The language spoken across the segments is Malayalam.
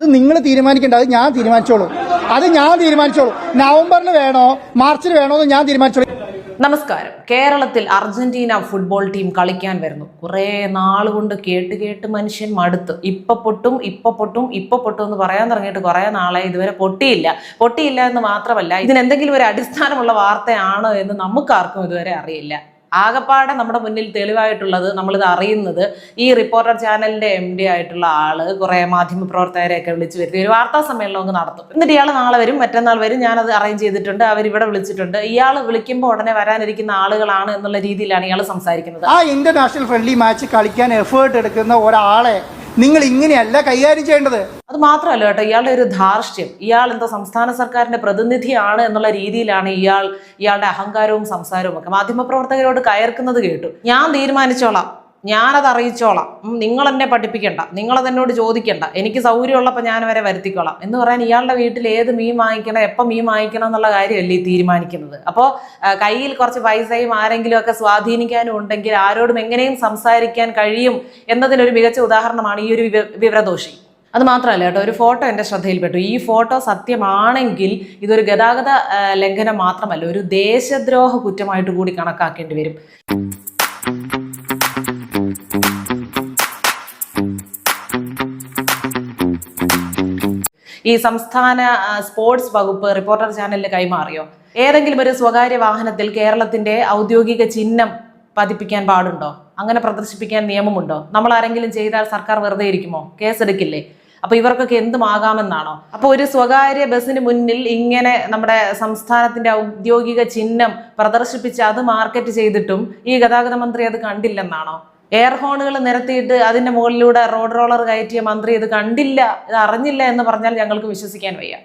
അത് നിങ്ങൾ തീരുമാനിക്കേണ്ട അത് ഞാൻ തീരുമാനിച്ചോളൂ. അത് ഞാൻ തീരുമാനിച്ചോളൂ. നവംബറിൽ വേണോ മാർച്ചിൽ വേണോ എന്ന് ഞാൻ തീരുമാനിച്ചോളൂ. നമസ്കാരം. കേരളത്തിൽ അർജന്റീന ഫുട്ബോൾ ടീം കളിക്കാൻ വരുന്നു. കുറേ നാളുകൊണ്ട് കേട്ട് കേട്ട് മനുഷ്യൻ മടുത്ത്. ഇപ്പൊ പൊട്ടും ഇപ്പൊ പൊട്ടും ഇപ്പൊ പൊട്ടും എന്ന് പറയാൻ തുടങ്ങിയിട്ട് കുറേ നാളെ ഇതുവരെ പൊട്ടിയില്ല. പൊട്ടിയില്ല എന്ന് മാത്രമല്ല ഇതിന് എന്തെങ്കിലും ഒരു അടിസ്ഥാനമുള്ള വാർത്തയാണോ എന്ന് നമുക്കാർക്കും ഇതുവരെ അറിയില്ല. ആകപ്പാടെ നമ്മുടെ മുന്നിൽ തെളിവായിട്ടുള്ളത് നമ്മളിത് അറിയുന്നത് ഈ റിപ്പോർട്ടർ ചാനലിന്റെ എം ഡി ആയിട്ടുള്ള ആൾ കുറേ മാധ്യമ പ്രവർത്തകരെയൊക്കെ വിളിച്ചു വരുത്തി ഒരു വാർത്താ സമ്മേളനം അങ്ങ് നടത്തും. എന്നിട്ട് ഇയാൾ നാളെ വരും മറ്റന്നാൾ വരും ഞാനത് അറേഞ്ച് ചെയ്തിട്ടുണ്ട് അവരിവിടെ വിളിച്ചിട്ടുണ്ട്. ഇയാൾ വിളിക്കുമ്പോൾ ഉടനെ വരാനിരിക്കുന്ന ആളുകളാണ് എന്നുള്ള രീതിയിലാണ് ഇയാൾ സംസാരിക്കുന്നത്. ആ ഇന്റർനാഷണൽ ഫ്രണ്ട്ലി മാച്ച് കളിക്കാൻ എഫേർട്ട് എടുക്കുന്ന ഒരാളെ നിങ്ങൾ ഇങ്ങനെയല്ല കൈകാര്യം ചെയ്യേണ്ടത്. അത് മാത്രമല്ല കേട്ടോ ഇയാളുടെ ഒരു ധാർഷ്ട്യം. ഇയാൾ എന്താ സംസ്ഥാന സർക്കാരിന്റെ പ്രതിനിധിയാണ് എന്നുള്ള രീതിയിലാണ് ഇയാൾ ഇയാളുടെ അഹങ്കാരവും സംസാരവും ഒക്കെ മാധ്യമപ്രവർത്തകരോട് കയർക്കുന്നത് കേട്ടു. ഞാൻ തീരുമാനിച്ചോളാം. ഞാനത് അറിയിച്ചോളാം. നിങ്ങൾ എന്നെ പഠിപ്പിക്കണ്ട. നിങ്ങളത് എന്നോട് ചോദിക്കണ്ട. എനിക്ക് സൗകര്യമുള്ളപ്പോൾ ഞാൻ വരെ വരുത്തിക്കോളാം. എന്ന് പറയാൻ ഇയാളുടെ വീട്ടിൽ ഏത് മീൻ വാങ്ങിക്കണം എപ്പോൾ മീൻ വാങ്ങിക്കണം എന്നുള്ള കാര്യമല്ലേ ഈ തീരുമാനിക്കുന്നത്. അപ്പോൾ കയ്യിൽ കുറച്ച് പൈസയും ആരെങ്കിലും ഒക്കെ സ്വാധീനിക്കാനും ഉണ്ടെങ്കിൽ ആരോടും എങ്ങനെയും സംസാരിക്കാൻ കഴിയും എന്നതിനൊരു മികച്ച ഉദാഹരണമാണ് ഈ ഒരു വിവ- വിവരദോഷി. അത് മാത്രമല്ല കേട്ടോ ഒരു ഫോട്ടോ എന്റെ ശ്രദ്ധയിൽപ്പെട്ടു. ഈ ഫോട്ടോ സത്യമാണെങ്കിൽ ഇതൊരു ഗതാഗത ലംഘനം മാത്രമല്ല ഒരു ദേശദ്രോഹ കുറ്റമായിട്ട് കൂടി കണക്കാക്കേണ്ടി വരും. ഈ സംസ്ഥാന സ്പോർട്സ് വകുപ്പ് റിപ്പോർട്ടർ ചാനലിന് കൈമാറിയോ? ഏതെങ്കിലും ഒരു സ്വകാര്യ വാഹനത്തിൽ കേരളത്തിന്റെ ഔദ്യോഗിക ചിഹ്നം പതിപ്പിക്കാൻ പാടുണ്ടോ? അങ്ങനെ പ്രദർശിപ്പിക്കാൻ നിയമമുണ്ടോ? നമ്മൾ ആരെങ്കിലും ചെയ്താൽ സർക്കാർ വെറുതെ ഇരിക്കുമോ? കേസെടുക്കില്ലേ അപ്പൊ ഇവർക്കൊക്കെ എന്തുമാകാമെന്നാണോ? അപ്പൊ ഒരു സ്വകാര്യ ബസ്സിന് മുന്നിൽ ഇങ്ങനെ നമ്മുടെ സംസ്ഥാനത്തിന്റെ ഔദ്യോഗിക ചിഹ്നം പ്രദർശിപ്പിച്ച് അത് മാർക്കറ്റ് ചെയ്തിട്ടും ഈ ഗതാഗത മന്ത്രി അത് കണ്ടില്ലെന്നാണോ? എയർ ഹോണുകൾ നിരത്തിയിട്ട് അതിന്റെ മുകളിലൂടെ റോഡ് റോളർ കയറ്റിയ മന്ത്രി ഇത് കണ്ടില്ല ഇത് അറിഞ്ഞില്ല എന്ന് പറഞ്ഞാൽ ഞങ്ങൾക്ക് വിശ്വസിക്കാൻ വയ്യ.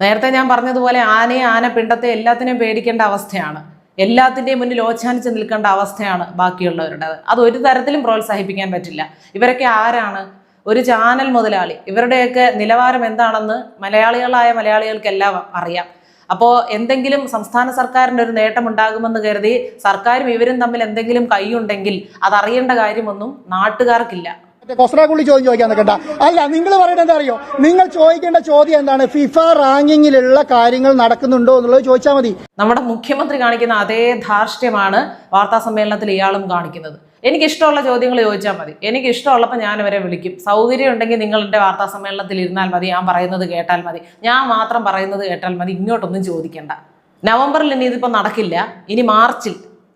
നേരത്തെ ഞാൻ പറഞ്ഞതുപോലെ ആനയെ ആന പിണ്ടത്തെ എല്ലാത്തിനെയും പേടിക്കേണ്ട അവസ്ഥയാണ്. എല്ലാത്തിന്റെയും മുന്നിൽ ഓച്ചാനിച്ച് നിൽക്കേണ്ട അവസ്ഥയാണ് ബാക്കിയുള്ളവരുടേത് അത് ഒരു തരത്തിലും പ്രോത്സാഹിപ്പിക്കാൻ പറ്റില്ല. ഇവരൊക്കെ ആരാണ്? ഒരു ചാനൽ മുതലാളി. ഇവരുടെയൊക്കെ നിലവാരം എന്താണെന്ന് മലയാളികളായ മലയാളികൾക്കെല്ലാം അറിയാം. അപ്പോൾ എന്തെങ്കിലും സംസ്ഥാന സർക്കാരിന്റെ ഒരു നേട്ടം ഉണ്ടാകുമെന്ന് കരുതി സർക്കാരും ഇവരും തമ്മിൽ എന്തെങ്കിലും കൈയുണ്ടെങ്കിൽ അതറിയേണ്ട കാര്യമൊന്നും നാട്ടുകാർക്കില്ല. കൊസ്രാക്കുള്ളി ചോദ്യം ചോദിക്കാൻ നിൽക്കണ്ട. അല്ല നിങ്ങൾ പറയുന്നത് എന്താ അറിയോ? നിങ്ങൾ ചോദിക്കേണ്ട ചോദ്യം എന്താണ്? ഫിഫ റാങ്കിങ്ങിലുള്ള കാര്യങ്ങൾ നടക്കുന്നുണ്ടോ എന്നുള്ളത് ചോദിച്ചാൽ മതി. നമ്മുടെ മുഖ്യമന്ത്രി കാണിക്കുന്ന അതേ ധാർഷ്ട്യമാണ് വാർത്താ സമ്മേളനത്തിൽ ഇയാളും കാണിക്കുന്നത്. എനിക്ക് ഇഷ്ടമുള്ള ചോദ്യങ്ങൾ ചോദിച്ചാൽ മതി. എനിക്ക് ഇഷ്ടമുള്ളപ്പോൾ ഞാൻ ഇവരെ വിളിക്കും. സൗകര്യം ഉണ്ടെങ്കിൽ എന്റെ വാർത്താ സമ്മേളനത്തിൽ ഇരുന്നാൽ മതി. ഞാൻ പറയുന്നത് കേട്ടാൽ മതി. ഞാൻ മാത്രം പറയുന്നത് കേട്ടാൽ മതി. ഇങ്ങോട്ടൊന്നും ചോദിക്കേണ്ട. നവംബറിൽ ഇനി ഇതിപ്പോൾ നടക്കില്ല. ഇനി മാർച്ചിൽ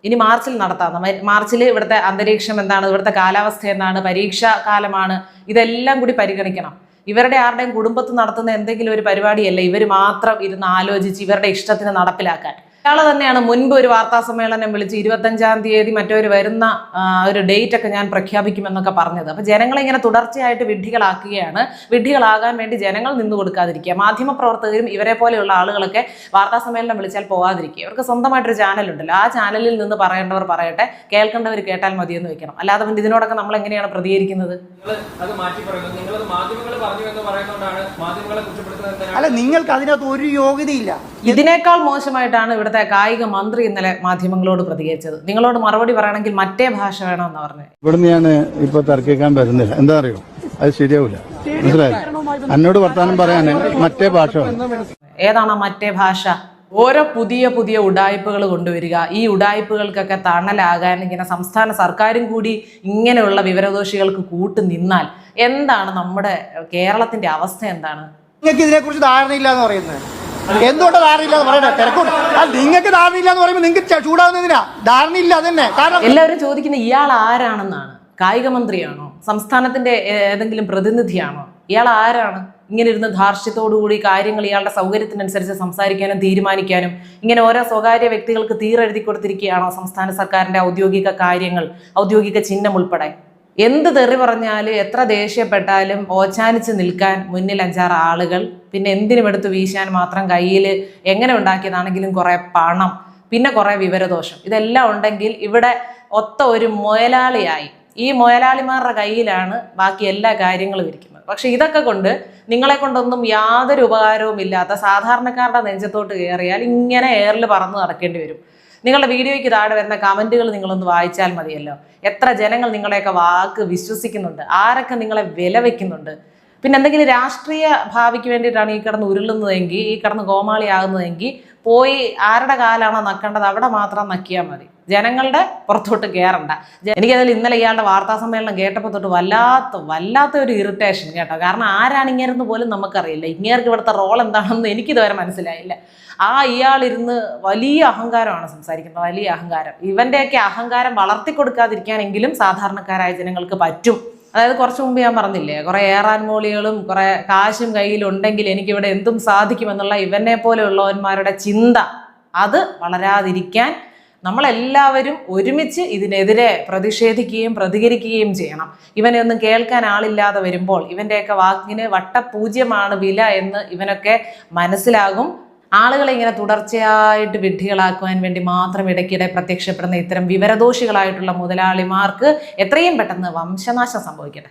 ഇനി മാർച്ചിൽ നടത്താം. മാർച്ചിൽ ഇവിടുത്തെ അന്തരീക്ഷം എന്താണ്? ഇവിടുത്തെ കാലാവസ്ഥ എന്താണ്? പരീക്ഷാ കാലമാണ്. ഇതെല്ലാം കൂടി പരിഗണിക്കണം. ഇവരുടെ ആരുടെയും കുടുംബത്ത് നടത്തുന്ന എന്തെങ്കിലും ഒരു പരിപാടിയല്ല ഇവർ മാത്രം ഇരുന്ന് ആലോചിച്ച് ഇവരുടെ ഇഷ്ടത്തിന് നടപ്പിലാക്കാൻ. ഇയാൾ തന്നെയാണ് മുൻപ് ഒരു വാർത്താ സമ്മേളനം വിളിച്ച് ഇരുപത്തഞ്ചാം തീയതി മറ്റൊരു വരുന്ന ഒരു ഡേറ്റ് ഒക്കെ ഞാൻ പ്രഖ്യാപിക്കുമെന്നൊക്കെ പറഞ്ഞത്. അപ്പൊ ജനങ്ങളെ ഇങ്ങനെ തുടർച്ചയായിട്ട് വിഡ്ഢികളാക്കുകയാണ്. വിഡ്ഢികളാകാൻ വേണ്ടി ജനങ്ങൾ നിന്നു കൊടുക്കാതിരിക്കുക. മാധ്യമ പ്രവർത്തകരും ഇവരെ പോലെയുള്ള ആളുകളൊക്കെ വാർത്താ സമ്മേളനം വിളിച്ചാൽ പോകാതിരിക്കുക ഇവർക്ക് സ്വന്തമായിട്ടൊരു ചാനലുണ്ടല്ലോ. ആ ചാനലിൽ നിന്ന് പറയേണ്ടവർ പറയട്ടെ. കേൾക്കേണ്ടവർ കേട്ടാൽ മതിയെന്ന് വെക്കണം. അല്ലാതെ പിന്നെ ഇതിനോടൊക്കെ നമ്മൾ എങ്ങനെയാണ് പ്രതികരിക്കുന്നത്? നിങ്ങൾ അത് മാറ്റി പറയുന്നു നിങ്ങളത് മാധ്യമങ്ങൾ പറഞ്ഞു എന്ന് പറയുന്നതുകൊണ്ടാണ് മാധ്യമങ്ങളെ കുറ്റപ്പെടുത്തുന്നത് അല്ല നിങ്ങൾക്ക് അതിനകത്ത് ഒരു യോഗ്യതയില്ല. ഇതിനേക്കാൾ മോശമായിട്ടാണ് ഇവിടുത്തെ കായിക മന്ത്രി ഇന്നലെ മാധ്യമങ്ങളോട് പ്രതികരിച്ചത്. നിങ്ങളോട് മറുപടി പറയണമെങ്കിൽ മറ്റേ ഭാഷ വേണമെന്ന് പറഞ്ഞു. ഇവിടുന്ന് ഞാൻ ഇപ്പൊ തർക്കിക്കാൻ വരുന്നില്ല. എന്താ അറിയോ? അത് ശരിയാവില്ല മനസ്സിലായി? എന്നോട് വർത്താനം പറയാൻ മറ്റേ ഭാഷ ഏതാണ് ആ മറ്റേ ഭാഷ? ഓരോ പുതിയ പുതിയ ഉടായ്പകൾ കൊണ്ടുവരിക. ഈ ഉടായ്പകൾക്കൊക്കെ തണലാകാൻ ഇങ്ങനെ സംസ്ഥാന സർക്കാരും കൂടി ഇങ്ങനെയുള്ള വിവരദോഷികൾക്ക് കൂട്ടു നിന്നാൽ എന്താണ് നമ്മുടെ കേരളത്തിന്റെ അവസ്ഥ എന്താണ്? നിങ്ങൾക്ക് ഇതിനെക്കുറിച്ച് ധാരണയില്ല എന്ന് പറയുന്നത്. എന്തുകൊണ്ട് ധാരണയില്ല എന്ന് പറയട്ടെ തിരക്കൂട്ട് നിങ്ങൾക്ക് ധാരണയില്ല എന്ന് പറയുമ്പോൾ നിങ്ങൾക്ക് ചൂടാവുന്നതിനാ ധാരണയില്ല അതന്നെ കാരണം എല്ലാവരും ചോദിക്കുന്ന ഇയാൾ ആരാണെന്നാണ്? കായിക മന്ത്രിയാണോ? സംസ്ഥാനത്തിന്റെ ഏതെങ്കിലും പ്രതിനിധിയാണോ? ഇയാൾ ആരാണ്? ഇങ്ങനെ ഇരുന്ന് ധാർഷ്ട്യത്തോടുകൂടി കാര്യങ്ങൾ ഇയാളുടെ സൗകര്യത്തിനനുസരിച്ച് സംസാരിക്കാനും തീരുമാനിക്കാനും ഇങ്ങനെ ഓരോ സ്വകാര്യ വ്യക്തികൾക്ക് തീരെഴുതി കൊടുത്തിരിക്കുകയാണോ സംസ്ഥാന സർക്കാരിന്റെ ഔദ്യോഗിക കാര്യങ്ങൾ ഔദ്യോഗിക ചിഹ്നം ഉൾപ്പെടെ? എന്ത് തെറി പറഞ്ഞാലും എത്ര ദേഷ്യപ്പെട്ടാലും ഓച്ചാനിച്ച് നിൽക്കാൻ മുന്നിൽ അഞ്ചാറ് ആളുകൾ പിന്നെ എന്തിനും എടുത്ത് വീശാൻ മാത്രം കയ്യിൽ എങ്ങനെ ഉണ്ടാക്കിയതാണെങ്കിലും കുറേ പണം പിന്നെ കുറേ വിവരദോഷം. ഇതെല്ലാം ഉണ്ടെങ്കിൽ ഇവിടെ ഒത്ത ഒരു മുയലാളിയായി. ഈ മുയലാളിമാരുടെ കയ്യിലാണ് ബാക്കി എല്ലാ കാര്യങ്ങളും ഇരിക്കുന്നത്. പക്ഷെ ഇതൊക്കെ കൊണ്ട് നിങ്ങളെ കൊണ്ടൊന്നും യാതൊരു ഉപകാരവും ഇല്ലാത്ത സാധാരണക്കാരുടെ നെഞ്ചത്തോട്ട് കയറിയാൽ ഇങ്ങനെ എയറിൽ പറന്ന് നടക്കേണ്ടി വരും. നിങ്ങളുടെ വീഡിയോയ്ക്ക് താഴെ വരുന്ന കമന്റുകൾ നിങ്ങളൊന്ന് വായിച്ചാൽ മതിയല്ലോ. എത്ര ജനങ്ങൾ നിങ്ങളെയൊക്കെ വാക്ക് വിശ്വസിക്കുന്നുണ്ട്. ആരൊക്കെ നിങ്ങളെ വില വെക്കുന്നുണ്ട് പിന്നെ എന്തെങ്കിലും രാഷ്ട്രീയ ഭാവിക്ക് വേണ്ടിയിട്ടാണ് ഈ കിടന്ന് ഉരുളുന്നതെങ്കിൽ ഈ കിടന്ന് കോമാളിയാകുന്നതെങ്കിൽ പോയി ആരുടെ കാലാണോ നക്കേണ്ടത് അവിടെ മാത്രം നക്കിയാൽ മതി. ജനങ്ങളുടെ പുറത്തോട്ട് കയറണ്ട എനിക്കതിൽ ഇന്നലെ ഇയാളുടെ വാർത്താ സമ്മേളനം കേട്ടപ്പോൾ തൊട്ട് വല്ലാത്ത വല്ലാത്ത ഒരു ഇറിറ്റേഷൻ കേട്ടോ. കാരണം ആരാണ് ഇങ്ങേരെന്ന് പോലും നമുക്കറിയില്ല. ഇങ്ങേർക്ക് ഇവിടുത്തെ റോൾ എന്താണെന്ന് എനിക്കിതുവരെ മനസ്സിലായില്ല. ആ ഇയാളിരുന്ന് വലിയ അഹങ്കാരമാണ് സംസാരിക്കുന്നത്. വലിയ അഹങ്കാരം. ഇവന്റെയൊക്കെ അഹങ്കാരം വളർത്തിക്കൊടുക്കാതിരിക്കാനെങ്കിലും സാധാരണക്കാരായ ജനങ്ങൾക്ക് പറ്റും. അതായത് കുറച്ച് മുമ്പ് ഞാൻ പറഞ്ഞില്ലേ കുറെ ഏറാൻ മോളികളും കുറെ കാശും കയ്യിലുണ്ടെങ്കിൽ എനിക്കിവിടെ എന്തും സാധിക്കുമെന്നുള്ള ഇവനെ പോലെയുള്ളവന്മാരുടെ ചിന്ത അത് വളരാതിരിക്കാൻ നമ്മളെല്ലാവരും ഒരുമിച്ച് ഇതിനെതിരെ പ്രതിഷേധിക്കുകയും പ്രതികരിക്കുകയും ചെയ്യണം. ഇവനെ ഒന്നും കേൾക്കാൻ ആളില്ലാതെ വരുമ്പോൾ ഇവന്റെയൊക്കെ വാക്കിന് വട്ടപൂജ്യമാണ് വില എന്ന് ഇവനൊക്കെ മനസ്സിലാകും. ആളുകളെ ഇങ്ങനെ തുടർച്ചയായിട്ട് വിഡ്ഢികളാക്കുവാൻ വേണ്ടി മാത്രം ഇടയ്ക്കിടെ പ്രത്യക്ഷപ്പെടുന്ന ഇത്തരം വിവരദോഷികളായിട്ടുള്ള മുതലാളിമാർക്ക് എത്രയും പെട്ടെന്ന് വംശനാശം സംഭവിക്കട്ടെ.